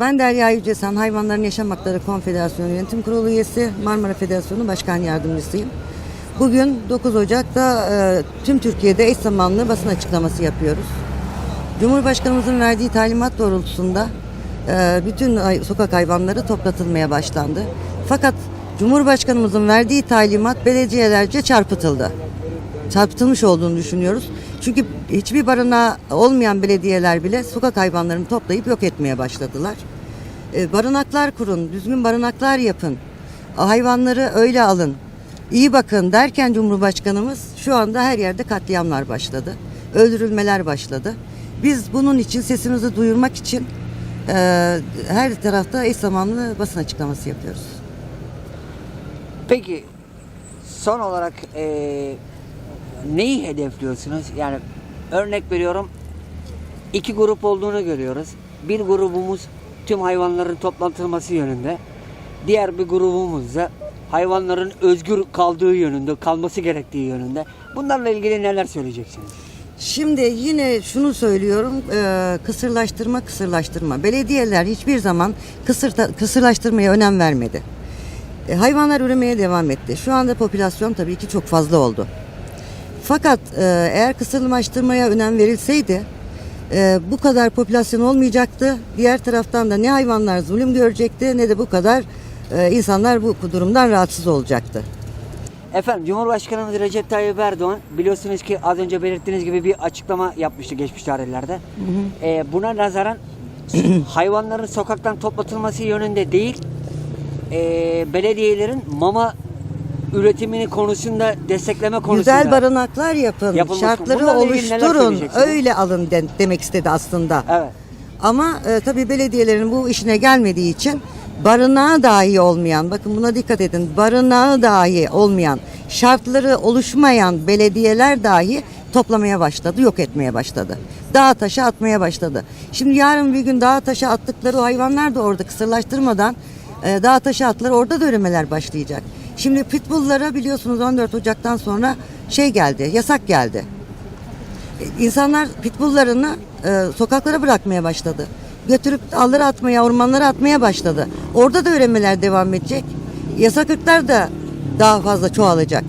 Ben Derya Yücesan, Hayvanların Yaşam Hakları Konfederasyonu Yönetim Kurulu üyesi, Marmara Federasyonu Başkan Yardımcısıyım. Bugün 9 Ocak'ta e, tüm Türkiye'de eş zamanlı basın açıklaması yapıyoruz. Cumhurbaşkanımızın verdiği talimat doğrultusunda e, bütün sokak hayvanları toplatılmaya başlandı. Fakat Cumhurbaşkanımızın verdiği talimat belediyelerce çarpıtıldı. Çarpıtılmış olduğunu düşünüyoruz. Çünkü hiçbir barınağı olmayan belediyeler bile sokak hayvanlarını toplayıp yok etmeye başladılar. E, barınaklar kurun, düzgün barınaklar yapın. Hayvanları öyle alın. iyi bakın derken Cumhurbaşkanımız şu anda her yerde katliamlar başladı. Öldürülmeler başladı. Biz bunun için sesimizi duyurmak için e, her tarafta eş zamanlı basın açıklaması yapıyoruz. Peki son olarak eee, neyi hedefliyorsunuz? Yani örnek veriyorum iki grup olduğunu görüyoruz. Bir grubumuz tüm hayvanların toplatılması yönünde. Diğer bir grubumuz da hayvanların özgür kaldığı yönünde, kalması gerektiği yönünde. Bunlarla ilgili neler söyleyeceksiniz? Şimdi yine şunu söylüyorum, e, kısırlaştırma kısırlaştırma. Belediyeler hiçbir zaman kısır, kısırlaştırmaya önem vermedi. E, hayvanlar üremeye devam etti. Şu anda popülasyon tabii ki çok fazla oldu. Fakat e, eğer kısırlaştırmaya önem verilseydi e, bu kadar popülasyon olmayacaktı. Diğer taraftan da ne hayvanlar zulüm görecekti ne de bu kadar e, insanlar bu durumdan rahatsız olacaktı. Efendim Cumhurbaşkanımız Recep Tayyip Erdoğan biliyorsunuz ki az önce belirttiğiniz gibi bir açıklama yapmıştı geçmiş tarihlerde. Ee, buna nazaran hayvanların sokaktan toplatılması yönünde değil ee, belediyelerin mama üretimini konusunda destekleme konusunda Güzel barınaklar yapın, Yapılmış. şartları Bunlarla ilgili neler oluşturun, söyleyeceksiniz? öyle alın de- demek istedi aslında. Evet. Ama e, tabii belediyelerin bu işine gelmediği için barınağı dahi olmayan, bakın buna dikkat edin, barınağı dahi olmayan, şartları oluşmayan belediyeler dahi toplamaya başladı, yok etmeye başladı. Dağa taşa atmaya başladı. Şimdi yarın bir gün dağa taşa attıkları o hayvanlar da orada kısırlaştırmadan e, dağa taşa attılar, orada da üremeler başlayacak. Şimdi pitbulllara biliyorsunuz 14 Ocak'tan sonra şey geldi, yasak geldi. İnsanlar pitbulllarını e, sokaklara bırakmaya başladı. Götürüp dallara atmaya, ormanlara atmaya başladı. Orada da üremeler devam edecek. Yasak ırklar da daha fazla çoğalacak.